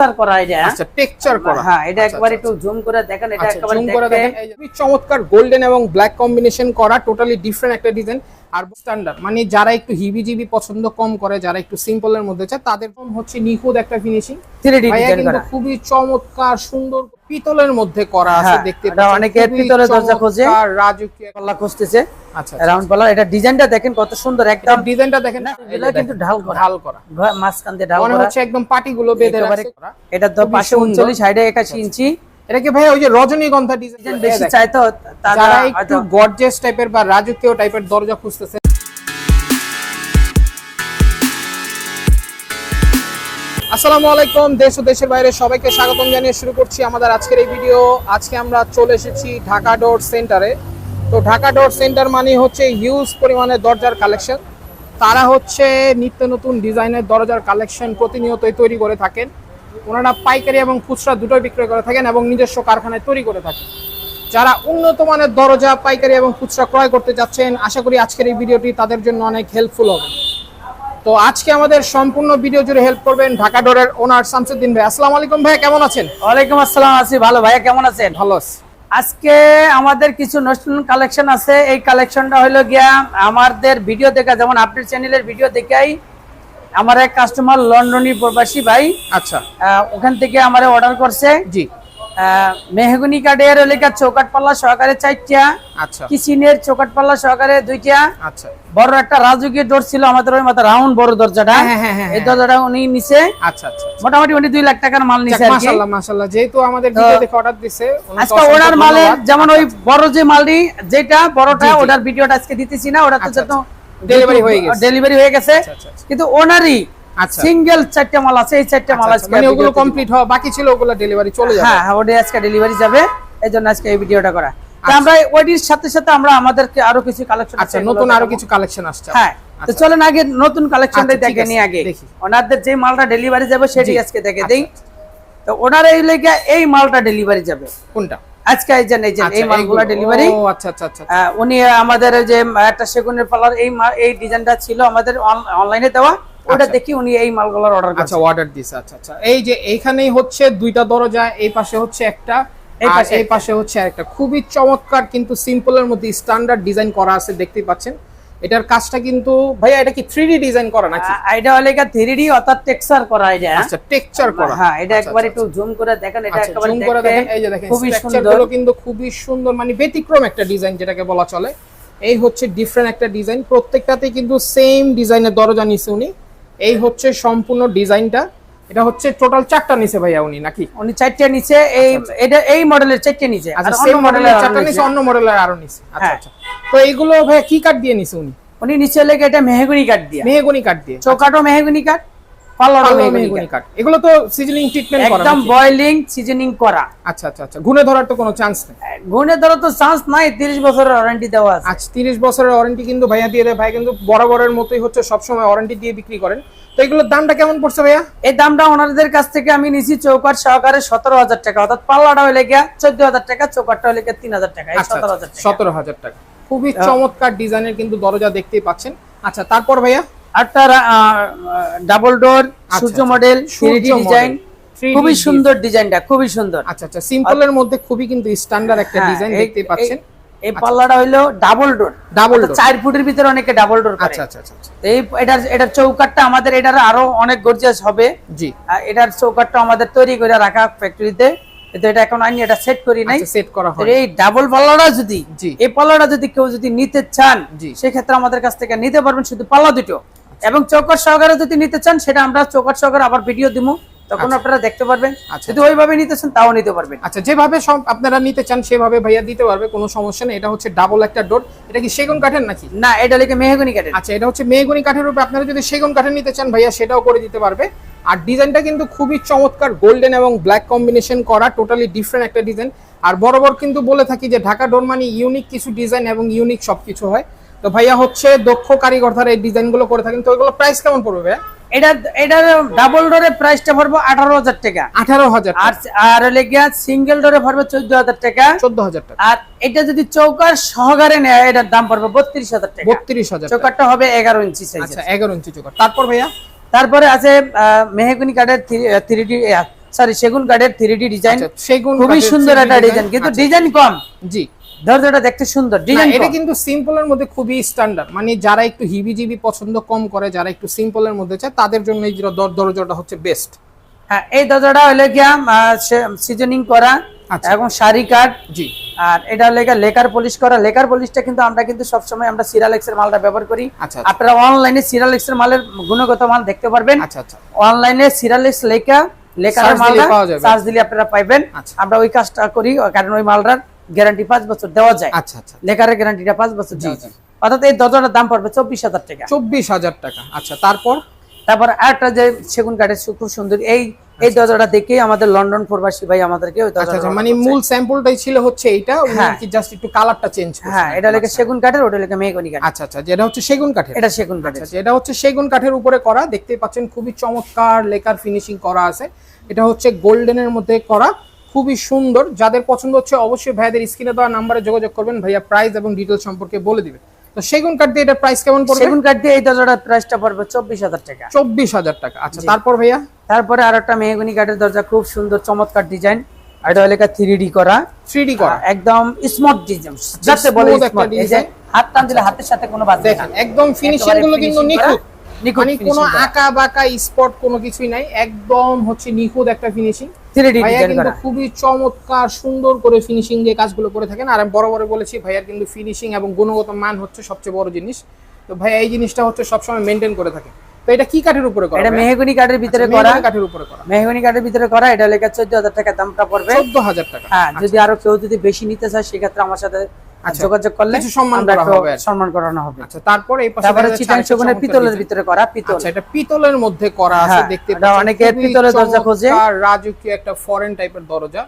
Texture করা এটা। আচ্ছা টেক্সচার করা। হ্যাঁ এটা আচ্ছা, একবার আচ্ছা, একটু জুম করে দেখেন এটা একবার জুম করে দেখেন। চমৎকার গোল্ডেন এবং ব্ল্যাক কম্বিনেশন করা টোটালি ডিফারেন্ট একটা ডিজাইন আর স্ট্যান্ডার্ড মানে যারা একটু হিবিজিবি পছন্দ কম করে যারা একটু সিম্পল এর মধ্যে চায় তাদের কম হচ্ছে নিখুঁত একটা ফিনিশিং 3D ভাইয়া ডিজাইন কিন্তু খুবই চমৎকার সুন্দর পিতলের মধ্যে করা আছে হ্যাঁ, দেখতে অনেকে পিতলের দরজা খোঁজে। রাজকীয় পাল্লা খুঁজতেছে। আচ্ছা রাউন্ড পাল্লা। এটা ডিজাইনটা দেখেন কত সুন্দর এটা একদম ডিজাইনটা দেখেন না, এগুলা কিন্তু ঢাল করা। ঢাল করা। মাঝখান দিয়ে ঢাল করা। হচ্ছে একদম পাটি গুলো বেঁধে করা। এটা তো পাশে সাইডে একাশি ইঞ্চি। এটা কি ভাই ওই যে রজনীগন্ধা ডিজাইন ডিজাইন বেশি চাই তো তারা একটু গর্জিয়াস টাইপের বা রাজকীয় টাইপের দরজা খুঁজতেছে। আসসালামু আলাইকুম দেশ ও দেশের বাইরে সবাইকে স্বাগতম জানিয়ে শুরু করছি আমাদের আজকের এই ভিডিও আজকে আমরা চলে এসেছি ঢাকা ডোর সেন্টারে তো ঢাকা ডোর সেন্টার মানে হচ্ছে হিউজ পরিমাণে দরজার কালেকশন তারা হচ্ছে নিত্য নতুন ডিজাইনের দরজার কালেকশন প্রতিনিয়তই তৈরি করে থাকেন। ওনারা পাইকারি এবং খুচরা দুটোই বিক্রয় করে থাকেন এবং নিজস্ব কারখানায় তৈরি করে থাকেন। যারা উন্নত মানের দরজা পাইকারি এবং খুচরা ক্রয় করতে যাচ্ছেন আশা করি আজকের এই ভিডিওটি তাদের জন্য অনেক হেল্পফুল হবে। তো আজকে আমাদের সম্পূর্ণ ভিডিও জুড়ে হেল্প করবেন ঢাকা ডোরের ওনার শামসুদ্দিন ভাই। আসসালামু আলাইকুম ভাই কেমন আছেন? ওয়ালাইকুম আসসালাম আছি ভালো ভাইয়া কেমন আছেন? ভালো আছি। আজকে আমাদের কিছু নতুন কালেকশন আছে। এই কালেকশনটা হলো গিয়া আমাদের ভিডিও দেখা যেমন আপনার চ্যানেলের ভিডিও দেখাই আমার এক কাস্টমার লন্ডনী প্রবাসী ভাই আচ্ছা। ওখান থেকে আমার অর্ডার করছে। জি। মেহগুনি কাঠের লেখা চৌকাট পাল্লা সহকারে চারটা আচ্ছা। কিচিনের চৌকাট পাল্লা সহকারে দুইটা। আচ্ছা। বড় একটা রাজকীয় ডোর ছিল আমাদের ওই মাথা রাউন্ড বড় দরজাটা। হ্যাঁ, হ্যাঁ, হ্যাঁ, এই দরজাটা উনি নিছে। আচ্ছা আচ্ছা মোটামুটি উনি দুই লাখ টাকার মাল নিছে মাশাআল্লাহ মাশাআল্লাহ যেহেতু আমাদের ভিডিও দেখে অর্ডার দিছে আজকে ওনার মালের যেমন ওই বড় যে মালটি যেটা বড়টা। ওটার ভিডিওটা আজকে দিতেছি না ওটা তো Delivery হয়ে গেছে। ডেলিভারি হয়ে গেছে আচ্ছা, আচ্ছা, আচ্ছা। কিন্তু ওনারই সিঙ্গেল চারটা মাল আছে এই চারটা মাল আজকে মানে ওগুলো কমপ্লিট হওয়া বাকি ছিল ওগুলো ডেলিভারি চলে যাবে। হ্যাঁ হ্যাঁ ওটা আজকে ডেলিভারি যাবে এই জন্য আজকে এই ভিডিওটা করা। আমরা ওইটির সাথে সাথে আমরা আমাদেরকে আরও কিছু কালেকশন আচ্ছা নতুন আরও কিছু কালেকশন আসছে হ্যাঁ তো। চলেন আগে নতুন কালেকশনটা দেখে আছে, নিই আগে। দেখি। ওনাদের যে মালটা ডেলিভারি যাবে সেটি আজকে দেখে দেই। তো ওনার এই লেগে এই মালটা ডেলিভারি যাবে। কোনটা? আজকে এই যে এই যে এই আচ্ছা, ডেলিভারি ও আচ্ছা আচ্ছা আচ্ছা উনি আমাদের যে একটা সেগুনের পালার এই এই ডিজাইনটা ছিল আমাদের অনলাইনে দেওয়া। ওটা আচ্ছা। দেখি উনি এই মালগুলার অর্ডার আচ্ছা অর্ডার দিছে আচ্ছা আচ্ছা। এই যে এইখানেই হচ্ছে দুইটা দরজা এই পাশে হচ্ছে একটা এই পাশে এই পাশে হচ্ছে একটা খুবই চমৎকার কিন্তু সিম্পলের মধ্যে স্ট্যান্ডার্ড ডিজাইন করা আছে দেখতেই পাচ্ছেন। এটার কাজটা কিন্তু ভাইয়া এটা কি থ্রি ডিজাইন করা নাকি? এটা হলে থ্রি ডি অর্থাৎ টেক্সচার করা এটা আচ্ছা টেক্সচার করা। হ্যাঁ এটা আচ্ছা, একবার আচ্ছা, একটু জুম করে দেখেন এটা আচ্ছা একেবারে জুম করে দেখেন এই যে দেখেন খুবই স্ট্রাকচার সুন্দর। গুলো কিন্তু খুবই সুন্দর মানে ব্যতিক্রম একটা ডিজাইন যেটাকে বলা চলে। এই হচ্ছে ডিফারেন্ট একটা ডিজাইন প্রত্যেকটাতে কিন্তু সেম ডিজাইনের দরজা নিছে উনি। এই হচ্ছে সম্পূর্ণ ডিজাইনটা এটা হচ্ছে টোটাল চারটা নিচে ভাইয়া উনি নাকি? উনি চারটা নিচে এই এটা এই মডেলের চারটে নিচে আচ্ছা আর সেম অন্য মডেলের চারটা নিচে অন্য মডেলের আরও নিচে আচ্ছা হ্যাঁ। আচ্ছা। তো এইগুলো ভাইয়া কি কাট দিয়ে নিছে উনি? উনি নিচে লেগে এটা মেহগুনি কাট দিয়ে। মেহগনি কাট দিয়ে। চোকাটো মেহগুনি কাঠ পাল্লারও পাল্লা মেহগুনি কাঠ। এগুলো তো সিজনিং ট্রিটমেন্ট করা একদম বয়লিং সিজনিং করা। আচ্ছা আচ্ছা আচ্ছা। ঘুরে ধরার তো কোনো চান্স নেই। গুণে ধরো তো চান্স নাই তিরিশ বছরের ওয়ারেন্টি দেওয়া আছে। আজ তিরিশ বছরের ওয়ারেন্টি কিন্তু ভাইয়া দিয়ে দেয়। ভাই কিন্তু বরাবরের মতোই হচ্ছে সবসময় ওয়ারেন্টি দিয়ে বিক্রি করেন। তো এগুলোর দামটা কেমন পড়ছে ভাইয়া? এই দামটা ওনাদের কাছ থেকে আমি নিছি চৌকাট সহকারে সতেরো হাজার টাকা। অর্থাৎ পাল্লাটা হলে গিয়া চোদ্দ হাজার টাকা চৌকাটটা হলে গিয়া তিন হাজার টাকা। এই আচ্ছা সতেরো হাজার টাকা। সতেরো হাজার টাকা। খুবই চমৎকার ডিজাইনের কিন্তু দরজা দেখতেই পাচ্ছেন। আচ্ছা তারপর ভাইয়া? আটটা ডাবল ডোর সূর্য আচ্ছা। মডেল থ্রি ডিজাইন খুবই সুন্দর ডিজাইনটা খুবই সুন্দর। আচ্ছা আচ্ছা সিম্পলের মধ্যে খুবই কিন্তু স্ট্যান্ডার্ড একটা হ্যাঁ, ডিজাইন এই- দেখতেই পাচ্ছেন। এই- এই পাল্লাটা হইল ডাবল ডোর। চার ফুটের ভিতরে অনেকে ডাবল ডোর করে। আচ্ছা আচ্ছা আচ্ছা। আচ্ছা। এই এটার এটার চৌকাটটা আমাদের এটার আরও অনেক গর্জিয়াস হবে। জি। এটার চৌকাটটা আমাদের তৈরি করে রাখা ফ্যাক্টরিতে কিন্তু এটা এখন আনি এটা সেট করি নাই। সেট করা হয় এই ডাবল পাল্লাটা যদি। এই পাল্লাটা যদি কেউ যদি নিতে চান জি। সেক্ষেত্রে আমাদের কাছ থেকে নিতে পারবেন শুধু পাল্লা দুটো। এবং চৌকাট সহকারে যদি নিতে চান সেটা আমরা চৌকাট সহকারে আবার ভিডিও দিব তখন আপনারা দেখতে পারবেন। আচ্ছা। যদি ওইভাবে নিতে চান তাও নিতে পারবেন। আচ্ছা যেভাবে সব আপনারা নিতে চান সেভাবে ভাইয়া দিতে পারবে কোনো সমস্যা নেই। এটা হচ্ছে ডাবল একটা ডোর এটা কি সেগুন কাঠের নাকি? না এটা লিখে মেহগুনি কাঠের। আচ্ছা এটা হচ্ছে মেহগনি কাঠের উপরে আপনারা যদি সেগুন কাঠের নিতে চান ভাইয়া সেটাও করে দিতে পারবে। আর ডিজাইনটা কিন্তু খুবই চমৎকার গোল্ডেন এবং ব্ল্যাক কম্বিনেশন করা টোটালি ডিফারেন্ট একটা ডিজাইন আর বরাবর কিন্তু বলে থাকি যে ঢাকা ডোর মানে ইউনিক কিছু ডিজাইন এবং ইউনিক সবকিছু হয়। তো ভাইয়া হচ্ছে দক্ষ কারিগর ধারা এই ডিজাইনগুলো করে থাকেন তো এগুলো প্রাইস কেমন পড়বে ভাইয়া? এটা এটা ডাবল ডোরের প্রাইসটা পড়ব আঠারো হাজার টাকা। আঠারো হাজার আর আর লেগে সিঙ্গেল ডোরে পড়বে চোদ্দ হাজার টাকা। চোদ্দ হাজার টাকা। আর এটা যদি চৌকার সহকারে নেয় এটার দাম পড়বে বত্রিশ হাজার টাকা। বত্রিশ হাজার চৌকারটা হবে এগারো ইঞ্চি সাইজ আচ্ছা এগারো ইঞ্চি চোখা তারপর ভাইয়া তারপরে আছে মেহগুনি কাঠের থ্রি ডি সরি সেগুন কাঠের থ্রি ডি ডিজাইন। আচ্ছা, সেগুন খুবই সুন্দর একটা ডিজাইন কিন্তু আচ্ছা, ডিজাইন কম। জি। দরজাটা দেখতে সুন্দর ডিজাইন এটা কিন্তু সিম্পলের মধ্যে খুবই স্ট্যান্ডার্ড মানে যারা একটু হিবিজিবি পছন্দ কম করে যারা একটু সিম্পলের মধ্যে চায় তাদের জন্য এই দরজাটা হচ্ছে বেস্ট হ্যাঁ এই দরজাটা হলো গিয়া সিজনিং করা আচ্ছা। এবং শাড়ি কাঠ। জি। আর এটা হলো লেকার পলিশ করা। লেকার পলিশটা কিন্তু আমরা কিন্তু সবসময় আমরা সিরালেক্স এর মালটা ব্যবহার করি। আচ্ছা আচ্ছা। আপনারা অনলাইনে সিরালেক্স এর মালের গুণগত মাল দেখতে পারবেন। আচ্ছা আচ্ছা। অনলাইনে সিরালেক্স লেখা দিলে মালটা। চার্জ দিলে আপনারা পাইবেন। আচ্ছা। আমরা ওই কাজটা করি কারণ ওই মালটার গ্যারান্টি পাঁচ বছর দেওয়া যায়। আচ্ছা আচ্ছা। লেখারের গ্যারান্টিটা পাঁচ বছর জি, দেওয়া যায়। অর্থাৎ এই দরজাটার দাম পড়বে চব্বিশ হাজার টাকা। চব্বিশ হাজার টাকা। আচ্ছা তারপর? তারপর আরেকটা যে সেগুন কাঠের খুব সুন্দর এই এই দরজাটা দেখেই আমাদের লন্ডন প্রবাসী ভাই আমাদেরকে ওই আচ্ছা দরজাটা আচ্ছা মানে মূল স্যাম্পলটাই ছিল হচ্ছে এইটা হ্যাঁ। কি জাস্ট একটু কালারটা চেঞ্জ হ্যাঁ এটা লেখা সেগুন কাঠের ওটা লেখা মেহগনি কাঠ আচ্ছা আচ্ছা যেটা হচ্ছে সেগুন কাঠের। এটা সেগুন কাঠের। আচ্ছা এটা হচ্ছে সেগুন কাঠের উপরে করা দেখতেই পাচ্ছেন খুবই চমৎকার লেকার ফিনিশিং করা আছে। এটা হচ্ছে গোল্ডেনের মধ্যে করা। খুবই সুন্দর। যাদের পছন্দ হচ্ছে অবশ্যই ভাইয়াদের স্ক্রিনে দেওয়া নাম্বারে যোগাযোগ করবেন। ভাইয়া প্রাইস এবং ডিটেলস সম্পর্কে বলে দিবে তো সেগুন কাঠ দিয়ে এটা প্রাইস কেমন পড়বে? সেগুন কাঠ দিয়ে এই দরজাটার প্রাইসটা পড়বে চব্বিশ হাজার টাকা। চব্বিশ হাজার টাকা। আচ্ছা তারপর ভাইয়া? তারপরে আর একটা মেহগনি কাঠের দরজা খুব সুন্দর চমৎকার ডিজাইন এটা লেখা থ্রি ডি করা। থ্রি ডি করা। একদম স্মুথ ডিজাইন যাতে বলে যে design। হাত টান দিলে হাতের সাথে কোনো বাদ দেখেন একদম ফিনিশিংগুলো কিন্তু নিখুঁত। মানে কোনো আঁকা বাঁকা স্পট কোনো কিছুই নাই। একদম হচ্ছে নিখুঁত একটা ফিনিশিং ভাইয়া কিন্তু খুবই চমৎকার সুন্দর করে ফিনিশিং দিয়ে কাজগুলো করে থাকেন। আর আমি বড় বড় বলেছি ভাইয়ার কিন্তু ফিনিশিং এবং গুণগত মান হচ্ছে সবচেয়ে বড় জিনিস। তো ভাইয়া এই জিনিসটা হচ্ছে সবসময় মেনটেন করে থাকে। তো এটা কি কাঠের উপরে করা এটা? মেহগনি কাঠের ভিতরে আচ্ছা, করা। কাঠের উপরে করা। মেহগনি কাঠের ভিতরে করা এটা লেখা চোদ্দ হাজার টাকা দামটা পড়বে। চোদ্দ হাজার টাকা। হ্যাঁ যদি আরও কেউ যদি বেশি নিতে চায় সেক্ষেত্রে আমার সাথে আচ্ছা। যোগাযোগ করলে কিছু সম্মান করা হবে সম্মান করানো হবে। আচ্ছা তারপর এই পাশে তারপরে দেখা চিটাং সেগুনের পিতলের ভিতরে করা পিতল। আচ্ছা এটা পিতলের মধ্যে করা আছে হ্যাঁ, দেখতে পাচ্ছেন অনেকে পিতলের দরজা খোঁজে। রাজকীয় একটা ফরেন টাইপের দরজা।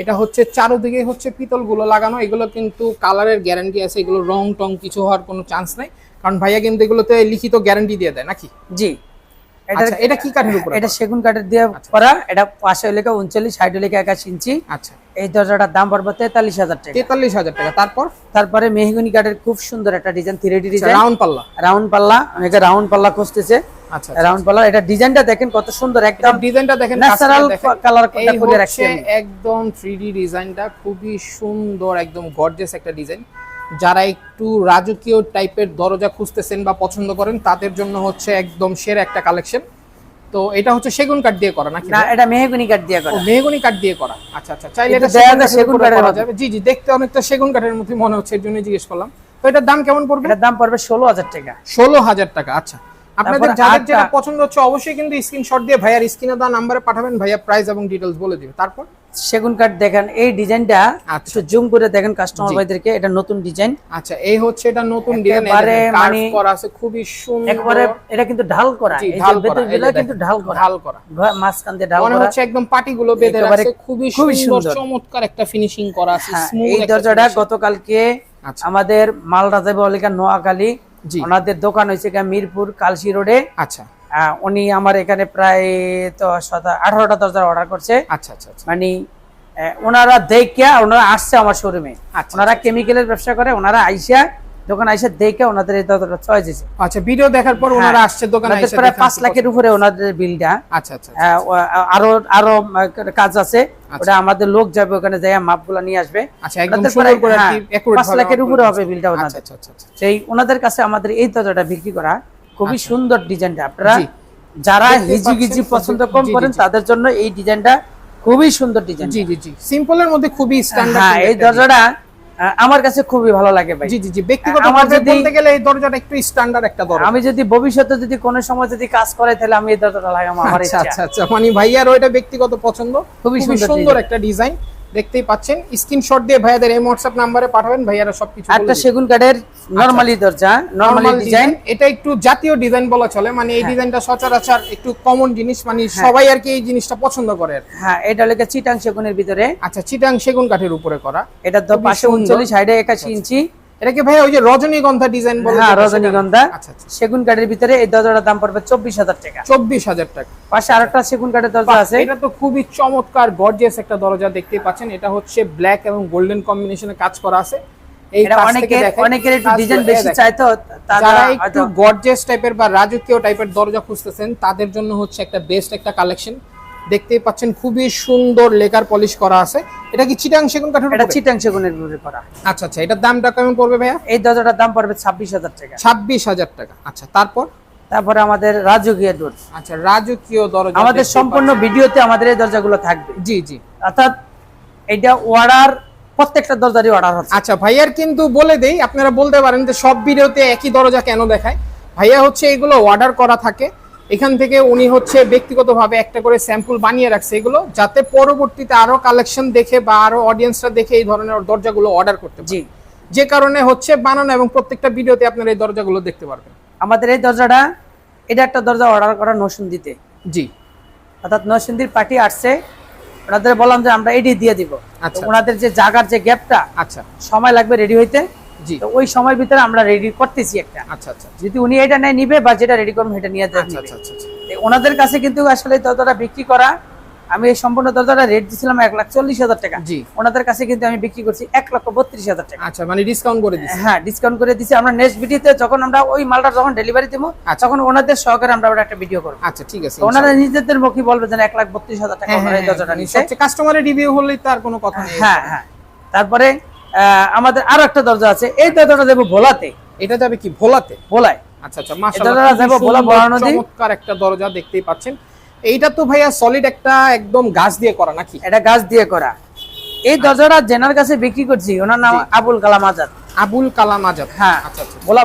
এটা হচ্ছে চারোদিকে হচ্ছে পিতলগুলো লাগানো এগুলো কিন্তু কালারের গ্যারান্টি আছে এগুলো রং টং কিছু হওয়ার কোনো চান্স নাই। কারণ ভাইয়া কিন্তু এগুলোতে লিখিত গ্যারান্টি দিয়ে দেয় নাকি? জি। এটা আচ্ছা এটা কি কাঠের উপরে এটা সেগুন কাঠের দিয়ে করা। এটা পাশে লেখা উনচল্লিশ সাইড লেখা একাশ ইঞ্চি। আচ্ছা। এই দরজাটার দাম পড়বে তেতাল্লিশ হাজার টাকা। তেতাল্লিশ হাজার টাকা। তারপর? তারপরে মেহগনি কাঠের খুব সুন্দর একটা design three D design round পাল্লা। রাউন্ড পাল্লা অনেকে রাউন্ড পাল্লা খুঁজতেছে। আচ্ছা রাউন্ড পাল্লা এটা ডিজাইনটা দেখেন কত সুন্দর একদম ডিজাইনটা দেখেন ন্যাচারাল। কালার কোটা করে রাখছি একদম থ্রি ডি ডিজাইনটা খুবই সুন্দর একদম গর্জিয়াস একটা ডিজাইন যারা একটু রাজকীয় টাইপের দরজা খুঁজতেছেন বা পছন্দ করেন তাদের জন্য হচ্ছে একদম সেরা একটা কালেকশন তো এটা হচ্ছে সেগুন কাঠ দিয়ে করা নাকি না এটা মেহগনি কাঠ দিয়ে করা। মেহগনি কাঠ দিয়ে করা। আচ্ছা আচ্ছা চাইলে এটা সেগুন কাঠের করা যাবে। জি জি দেখতে অনেকটা সেগুন কাঠের মতো মনে হচ্ছে এর জন্য জিজ্ঞেস করলাম। তো এটার দাম কেমন পড়বে? এটার দাম পড়বে ষোলো হাজার টাকা। ষোলো হাজার টাকা আচ্ছা। আপনাদের যাদের যেটা পছন্দ হচ্ছে অবশ্যই কিন্তু স্ক্রিনশট দিয়ে ভাইয়ার স্ক্রিনে দেওয়া নাম্বারে পাঠাবেন ভাইয়া প্রাইস এবং ডিটেলস বলে দিবে তারপর সেগুন কাঠ দেখেন এই ডিজাইনটা আচ্ছা। একটু জুম করে দেখেন কাস্টমার ভাইদেরকে এটা নতুন ডিজাইন আচ্ছা এই হচ্ছে এটা নতুন ডিজাইন একেবারে মানে- করা আছে খুবই সুন্দর একবারে এটা কিন্তু ঢাল করা এই যে ঢাল যে গুলা কিন্তু ঢাল করা ঢাল করা মাঝখান দিয়ে ঢাল মনে করা হচ্ছে একদম পাটিগুলো বেঁধে একেবারে রাখছে খুবই সুন্দর। চমৎকার একটা ফিনিশিং করা আছে হ্যাঁ, স্মুথ এই দরজাটা গতকালকে আচ্ছা। আমাদের মালদা যাবে অলিকা নোয়াখালী। ওনাদের দোকান হয়েছে মিরপুর কালসি রোডে। আচ্ছা। উনি আমার এখানে প্রায় তো আঠারোটা দরজার অর্ডার করছে। আচ্ছা আচ্ছা আচ্ছা। মানে ওনারা দেখে ওনারা আসছে আমার শোরুমে আচ্ছা, ওনারা কেমিক্যালের ব্যবসা করে ওনারা আইসা দোকান আইসা দেখে ওনাদের এই দরজাটা চয়েস হয়েছে আচ্ছা ভিডিও দেখার পর ওনারা আসছে দোকানে প্রায় লাখের উপরে ওনাদের বিলটা। আচ্ছা আচ্ছা আরও আরও কাজ আছে। ওটা আমাদের লোক যাবে ওখানে যাই মাপগুলো নিয়ে আসবে। আচ্ছা একদম সুন্দর প্রায়, করে আর হ্যাঁ, কি লাখের উপরে হবে বিলটা ওনাদের। আচ্ছা আচ্ছা আচ্ছা। সেই ওনাদের কাছে আমাদের এই দরজাটা বিক্রি করা খুবই সুন্দর ডিজাইনটা। আপনারা যারা দেখতেই হিজি গিজি পছন্দ কম করেন তাদের জন্য এই ডিজাইনটা খুবই সুন্দর ডিজাইন জি জি। জি সিম্পলের মধ্যে খুবই স্ট্যান্ডার্ড হ্যাঁ এই দরজাটা আমার কাছে খুবই ভালো লাগে ভাই। জি জি জি ব্যক্তিগত আমার যদি- বলতে গেলে এই দরজাটা একটু স্ট্যান্ডার্ড একটা দরজা। আমি যদি ভবিষ্যতে যদি কোনো সময় যদি কাজ করে তাহলে আমি এই দরজাটা লাগাবো আমার আচ্ছা ইচ্ছা। আচ্ছা আচ্ছা। মানে ভাইয়ার ওইটা ব্যক্তিগত পছন্দ? খুবই সুন্দর একটা ডিজাইন দেখতেই পাচ্ছেন। স্ক্রিনশট দিয়ে ভাইয়াদের এই হোয়াটসঅ্যাপ নাম্বারে পাঠাবেন ভাইয়ারা সবকিছু একটা সেগুন কাঠের নরমালি দরজা নরমালি ডিজাইন এটা একটু জাতীয় ডিজাইন বলা চলে মানে এই ডিজাইনটা সচরাচর একটু কমন জিনিস মানে সবাই আর কি এই জিনিসটা পছন্দ করে হ্যাঁ এটা লেগে চিটাং সেগুনের ভিতরে। আচ্ছা চিটাং সেগুন কাঠের উপরে করা। এটা তো পাশে সুন্দর। উনচল্লিশ সাইডে একাশি ইঞ্চি। এটা কি ভাইয়া ওই যে রজনীগন্ধা ডিজাইন বলে হ্যাঁ রজনীগন্ধা। আচ্ছা আচ্ছা। সেগুন কাঠের ভিতরে এই দরজাটার দাম পড়বে চব্বিশ হাজার টাকা। চব্বিশ হাজার টাকা। পাশে আরেকটা সেগুন কাঠের দরজা আছে। এটা তো খুবই চমৎকার গর্জিয়াস একটা দরজা দেখতেই পাচ্ছেন। এটা হচ্ছে ব্ল্যাক এবং গোল্ডেন কম্বিনেশনে কাজ করা আছে। অনেকের একটু ডিজাইন বেশি চাইতো যারা একটু গর্জিয়াস টাইপের বা রাজকীয় টাইপের দরজা খুঁজতেছেন তাদের জন্য হচ্ছে একটা বেস্ট একটা কালেকশন দেখতেই পাচ্ছেন খুবই সুন্দর লেকার পলিশ করা আছে। এটা কি চিটাং সেগুন কাঠের এটা চিটাং সেগুনের উপরে করা। আচ্ছা আচ্ছা এটার দামটা কেমন পড়বে ভাইয়া? এই দরজাটার দাম পড়বে ছাব্বিশ হাজার টাকা। ছাব্বিশ হাজার টাকা। আচ্ছা তারপর? তারপরে আমাদের রাজকীয় ডোর আচ্ছা রাজকীয় দরজা আমাদের সম্পূর্ণ ভিডিওতে আমাদের এই দরজাগুলো থাকবে। জি জি। অর্থাৎ এটা অর্ডার প্রত্যেকটা দরজারই অর্ডার হচ্ছে। আচ্ছা ভাইয়ার কিন্তু বলে দেই আপনারা বলতে পারেন যে সব ভিডিওতে একই দরজা কেন দেখায়? ভাইয়া হচ্ছে এগুলো অর্ডার করা থাকে। এখান থেকে উনি হচ্ছে ব্যক্তিগতভাবে একটা করে স্যাম্পল বানিয়ে রাখছে এগুলো যাতে পরবর্তীতে আরও কালেকশন দেখে বা আরও অডিয়েন্সরা দেখে এই ধরনের দরজাগুলো অর্ডার করতে পারে। জি। যে কারণে হচ্ছে বানানো এবং প্রত্যেকটা ভিডিওতে আপনারা এই দরজাগুলো দেখতে পারবেন। আমাদের এই দরজাটা এটা একটা দরজা অর্ডার করা নসুন্দিতে জি। অর্থাৎ নসুন্দির পার্টি আসছে ওনাদের বললাম যে আমরা এডি দিয়ে দিব। আচ্ছা। ওনাদের যে জায়গার যে গ্যাপটা আচ্ছা। সময় লাগবে রেডি হইতে। তো ওই সময়ের ভিতরে আমরা রেডি করতেছি একটা। আচ্ছা আচ্ছা। যদি উনি এটা নেয় নিবে বা যেটা রেডি করবেন সেটা নিয়ে আচ্ছা আচ্ছা আচ্ছা আচ্ছা। ওনাদের কাছে কিন্তু আসলে এই বিক্রি করা আমি এই সম্পূর্ণ দরজাটা রেট দিছিলাম এক লাখ চল্লিশ হাজার টাকা। জি। ওনাদের কাছে কিন্তু আমি বিক্রি করছি এক লক্ষ বত্রিশ হাজার টাকা। আচ্ছা মানে ডিসকাউন্ট করে দিচ্ছি হ্যাঁ ডিসকাউন্ট করে দিছি। আমরা নেক্সট ভিডিওতে যখন আমরা ওই মালটা যখন ডেলিভারি দেবো। তখন ওনাদের সহকারে আমরা একটা ভিডিও করব। আচ্ছা ঠিক আছে ওনারা নিজেদের মুখে বলবে যে এক লাখ বত্রিশ হাজার টাকা হ্যাঁ ওনারা এই হ্যাঁ দরজাটা নিচ্ছে। কাস্টমারের রিভিউ হলেই তার কোনো কথা নেই। হ্যাঁ হ্যাঁ। তারপরে আমাদের আরও একটা দরজা আছে। এই দরজাটা দেবো ভোলাতে। এটা যাবে কি? ভোলাতে? ভোলায়। আচ্ছা আচ্ছা মাশাআল্লাহ। ভোলা চমৎকার একটা দরজা দেখতেই পাচ্ছেন। এইটা তো ভাইয়া সলিড একটা একদম গাছ দিয়ে করা নাকি? এটা গাছ দিয়ে করা। এই দরজাটা জেনার কাছে বিক্রি করছি। ওনার নাম আবুল কালাম আজাদ। আবুল কালাম আজাদ। হ্যাঁ আচ্ছা আচ্ছা ভোলা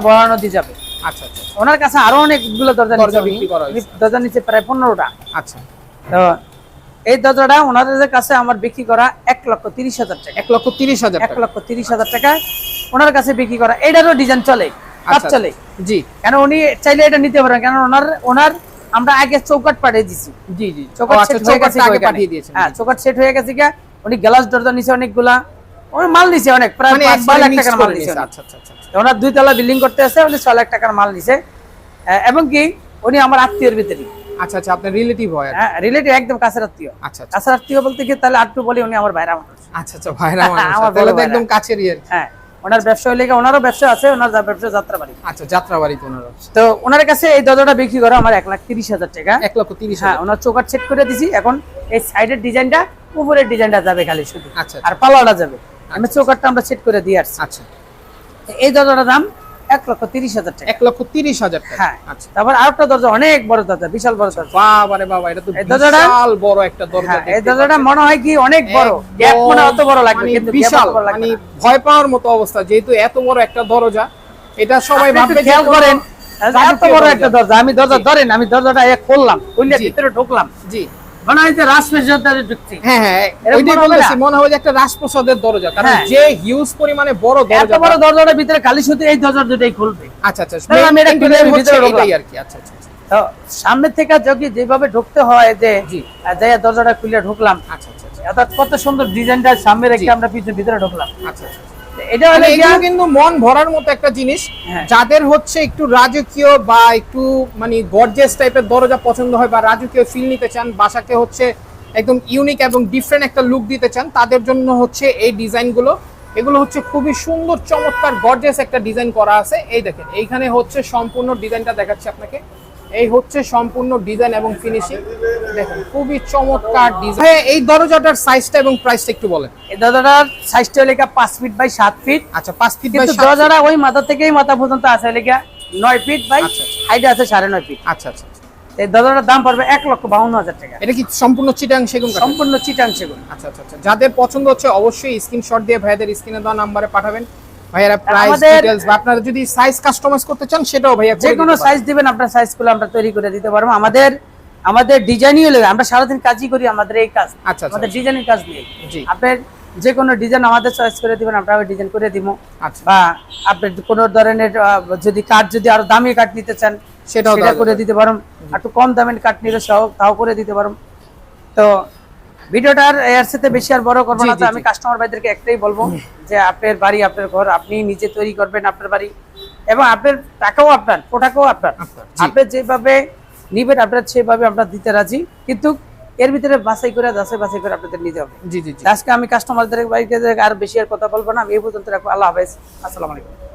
যাবে। আচ্ছা আচ্ছা ওনার কাছে আরও অনেকগুলো দরজা দরজা বিক্রি করা দরজা নিচ্ছে প্রায় পনেরোটা। আচ্ছা। তো এই দরজাটা ওনাদের কাছে আমার বিক্রি করা এক লক্ষ তিরিশ হাজার টাকা। এক লক্ষ তিরিশ হাজার এক লক্ষ তিরিশ হাজার টাকা ওনার কাছে বিক্রি করা। এটারও ডিজাইন চলে কাজ আচ্ছা, চলে। জি। কেন উনি চাইলে এটা নিতে পারেন কেন ওনার ওনার আমরা আগে চৌকাট পাঠিয়ে দিছি। জি জি। চৌকাট আচ্ছা সেট হয়ে গেছে আগে পাঠিয়ে দিয়েছেন। হ্যাঁ চৌকাট সেট হয়ে গেছে গিয়া উনি গ্লাস দরজা নিছে অনেকগুলা। উনি মাল নিছে অনেক প্রায় মানে পাঁচ লাখ টাকার মাল নিছে আচ্ছা আচ্ছা আচ্ছা আচ্ছা। ওনার দুই তলা বিল্ডিং করতে আছে উনি ছয় লাখ টাকার মাল নিছে। এবং কি উনি আমার আত্মীয়ের ভিতরে আচ্ছা আচ্ছা আপনার রিলেটিভ হয় হ্যাঁ রিলেটিভ একদম কাছের আত্মীয়। আচ্ছা আচ্ছা। কাছের আত্মীয় বলতে কি তাহলে আটটু বলি উনি আমার ভাইরা মানুষ। আচ্ছা আচ্ছা ভাইরা মানুষ। তাহলে তো একদম কাছেরই আর হ্যাঁ ওনার ব্যবসা গিয়ে ওনারও ব্যবসা আছে ওনার ব্যবসা যাত্রা বাড়ি। আচ্ছা যাত্রাবাড়ি তো ওনার তো ওনার কাছে এই দরজাটা বিক্রি করা আমার এক লাখ তিরিশ হাজার টাকা। এক লক্ষ তিরিশ হ্যাঁ ওনার চৌকাট সেট করে দিছি এখন এই সাইডের ডিজাইনটা উপরের ডিজাইনটা যাবে খালি শুধু। আচ্ছা আর পালাওটা যাবে। আমি চৌকাটটা আমরা সেট করে দিয়ে আসছি। আচ্ছা। এই দরজাটার দাম এক লক্ষ তিরিশ হাজার টাকা। এক লক্ষ তিরিশ হাজার টাকা। হ্যাঁ। আচ্ছা। তারপর আরেকটা দরজা অনেক বড় দরজা বিশাল বড় দরজা। বাবারে বাবা এটা তো বিশাল বড় একটা দরজা হ্যাঁ এই দরজাটা মনে হয় কি অনেক বড়। গ্যাপ মনে অত বড় লাগবে কিন্তু বিশাল বিশাল ভয় পাওয়ার মতো অবস্থা যেহেতু এত বড় একটা দরজা এটা সবাই ভাববে খেয়াল করেন এত বড় একটা দরজা। আমি দরজা ধরেন আমি দরজাটা এক খুললে ভিতরে ঢুকলাম। জি। মনে হয় যে রাজপ্রাসাদে ঢুকছি হ্যাঁ হ্যাঁ ওইটাই বলতেছি মনে হয় একটা রাজপ্রসাদের দরজা কারণ হ্যাঁ। যে হিউজ পরিমাণে বড় এত বড় দরজাটার ভিতরে খালি শুধু এই দরজা দুটাই খুলবে। আচ্ছা আচ্ছা আমি এটা ভিতরে আর কি আচ্ছা আচ্ছা আচ্ছা। সামনে থেকে যদি যেভাবে ঢুকতে হয় যে যাইয়া দরজাটা খুলে ঢুকলাম আচ্ছা অর্থাৎ কত সুন্দর ডিজাইনটা সামনে রেখে আমরা পিছনে ভিতরে ঢুকলাম। আচ্ছা আচ্ছা। এটা মানে কিন্তু মন ভরার মতো একটা জিনিস। হ্যাঁ। যাদের হচ্ছে একটু রাজকীয় বা একটু মানে গর্জিয়াস টাইপের দরজা পছন্দ হয় বা রাজকীয় ফিল নিতে চান বাসাকে হচ্ছে একদম ইউনিক এবং ডিফারেন্ট একটা লুক দিতে চান তাদের জন্য হচ্ছে এই ডিজাইনগুলো। এগুলো হচ্ছে খুবই সুন্দর চমৎকার গর্জিয়াস একটা ডিজাইন করা আছে। এই দেখেন এইখানে হচ্ছে সম্পূর্ণ ডিজাইনটা দেখাচ্ছি আপনাকে। এই হচ্ছে সম্পূর্ণ ডিজাইন এবং ফিনিশিং দেখেন খুবই চমৎকার ডিজাইন এই দরজাটার সাইজটা এবং প্রাইসটা একটু বলেন। এই দরজাটার সাইজটা গিয়া পাঁচ ফিট বাই সাত ফিট আচ্ছা পাঁচ ফিট বাই কিন্তু দরজাটা ওই মাথা থেকেই মাথা পর্যন্ত আছে গিয়া নয় ফিট বাই। হাইটে আছে সাড়ে নয় ফিট আচ্ছা আচ্ছা আচ্ছা। এই দরজাটার দাম পড়বে এক লক্ষ বাউন্ন হাজার টাকা। এটা কি সম্পূর্ণ চিটাং সেগুন? সম্পূর্ণ চিটাং সেগুন। আচ্ছা আচ্ছা আচ্ছা। যাদের পছন্দ হচ্ছে অবশ্যই স্ক্রিনশট দিয়ে ভাইয়াদের স্ক্রিনে দেওয়া নাম্বারে পাঠাবেন। ভাইয়ারা প্রাইস আমাদের- ডিটেইলস আপনারা যদি সাইজ কাস্টমাইজ করতে চান সেটাও ভাইয়া করে যে কোনো সাইজ দিবেন আপনার সাইজ আমরা তৈরি করে দিতে পারব। আমাদের আমাদের ডিজাইনই হলে আমরা সারাদিন কাজই করি আমাদের এই কাজ। আচ্ছা আচ্ছা আমাদের ডিজাইনের কাজ নিয়ে আপনার যে কোনো ডিজাইন আমাদের চয়েস করে দিবেন আমরা ডিজাইন করে দিব। আচ্ছা। বা আপনি কোনো ধরনের যদি কাঠ যদি আরও দামি কাঠ নিতে চান সেটাও সেটা করে দিতে পারো। একটু কম দামের কাঠ নিলে সহ তাও করে দিতে পারো। তো ভিডিওটার এর সাথে বেশি আর বড় করব না তো আমি কাস্টমার ভাইদেরকে একটাই বলব যে আপনার বাড়ি আপনার ঘর আপনি নিজে তৈরি করবেন আপনার বাড়ি এবং আপনার টাকাও আপনার প্রোডাক্টও আপনার। আপনার, আপনি যেভাবে নিবেন আপনার সেভাবে আমরা দিতে রাজি। কিন্তু এর ভিতরে বাছাই করে যাচাই বাছাই করে আপনাদের নিতে হবে। জি জি জি। আজকে আমি কাস্টমারদের আর বেশি আর কথা বলব না আমি এই পর্যন্ত রাখব। আল্লাহ হাফেজ। আসসালামু আলাইকুম।